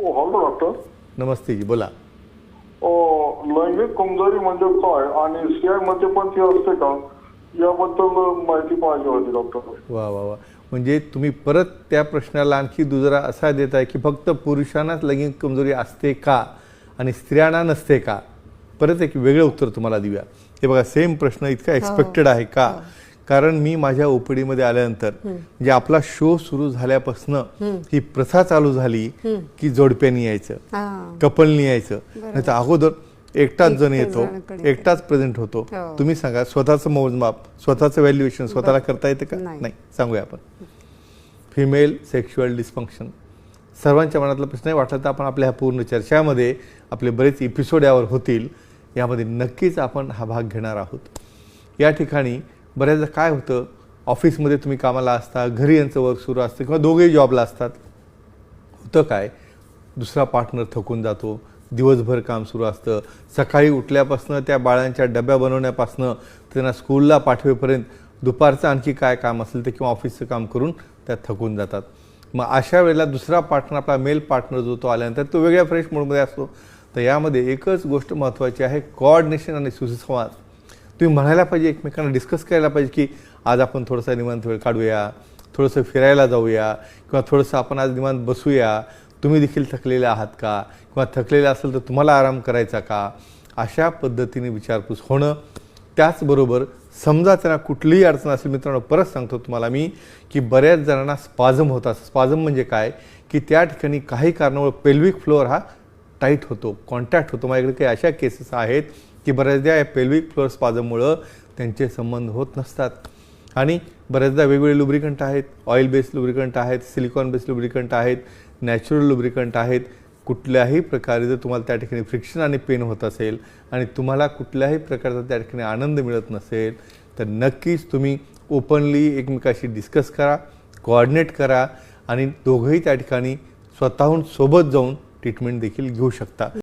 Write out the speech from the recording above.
ओ hello doctor नमस्ते जी बोला. ओ लैंगिक कमजोरी म्हणजे काय? आणि सीआयमध्ये पण ती असते का? याबद्दल माहिती पाहिजे होती डॉक्टर वा वा वा. म्हणजे तुम्ही परत त्या प्रश्नाला आणखी दुजरा असा देत आहे की फक्त पुरुषांनाच लैंगिक कमजोरी असते का? आणि स्त्रियांना नसते का? परत एक वेगळं उत्तर तुम्हाला देऊया. हे बघा सेम प्रश्न इतका एक्सपेक्टेड आहे का? कारण मी माझ्या ओपीडीमध्ये आल्यानंतर म्हणजे आपला शो सुरू झाल्यापासनं ही प्रथा चालू झाली की जोडप्यानी यायचं कपलनी यायचं. नाही तर अगोदर एकटाच जण येतो एकटाच प्रेझेंट होतो. हो. तुम्ही सांगा स्वतःचं मोजमाप स्वतःचं व्हॅल्युएशन स्वतःला करता येतं का? नाही. नाही. सांगूया आपण. फिमेल सेक्शुअल डिस्फंक्शन सर्वांच्या मनातला प्रश्न आहे वाटलं तर आपण आपल्या ह्या पूर्ण चर्चामध्ये आपले बरेच एपिसोड यावर होतील. यामध्ये नक्कीच आपण हा भाग घेणार आहोत. या ठिकाणी बऱ्याचदा काय होतं ऑफिसमध्ये तुम्ही कामाला असता घरी यांचं वर्क सुरू असतं किंवा दोघेही जॉबला असतात. होतं काय? दुसरा पार्टनर थकून जातो दिवसभर काम सुरू असतं. सकाळी उठल्यापासनं त्या बाळांच्या डब्या बनवण्यापासनं त्यांना स्कूलला पाठवेपर्यंत दुपारचं आणखी काय काम असेल ते किंवा ऑफिसचं काम करून त्या थकून जातात. मग अशा वेळेला दुसरा पार्टनर आपला मेल पार्टनर जो तो आल्यानंतर तो वेगळ्या फ्रेश मूडमध्ये असतो. तर यामध्ये एकच गोष्ट महत्त्वाची आहे कोऑर्डिनेशन आणि सुसंवाद. तुम्ही म्हणायला पाहिजे एकमेकांना डिस्कस करायला पाहिजे की आज आपण थोडासा निवांत वेळ काढूया थोडंसं फिरायला जाऊया किंवा थोडंसं आपण आज निवांत बसूया. तुम्ही देखील थकलेले आहात का? किंवा थकलेलं असेल तर तुम्हाला आराम करायचा का? अशा पद्धतीने विचारपूस होणं त्याचबरोबर समजा त्यांना कुठलीही अडचण असेल मित्रांनो परत सांगतो तुम्हाला मी की बऱ्याच जणांना स्पाझम होतात स्पाझम म्हणजे काय? की त्या ठिकाणी काही कारणामुळे पेल्विक फ्लोअर हा टाईट होतो कॉन्टॅक्ट होतो. माझ्याकडे काही अशा केसेस आहेत की बऱ्याचदा या पेल्विक फ्लोअर स्पाजममुळं त्यांचे संबंध होत नसतात. आणि बऱ्याचदा वेगवेगळे लुब्रिकंट आहेत. ऑइल बेस्ड लुब्रिकंट आहेत सिलिकॉन बेस्ड लुब्रिकंट आहेत नॅचरल लुब्रिकंट आहेत. कुठल्याही प्रकारे जर तुम्हाला त्या ठिकाणी फ्रिक्शन आणि पेन होत असेल आणि तुम्हाला कुठल्याही प्रकारचा त्या ठिकाणी आनंद मिळत नसेल तर नक्कीच तुम्ही ओपनली एकमेकाशी डिस्कस करा कोऑर्डिनेट करा आणि दोघंही त्या ठिकाणी स्वतःहून सोबत जाऊन ट्रीटमेंट देखील घेऊ शकता.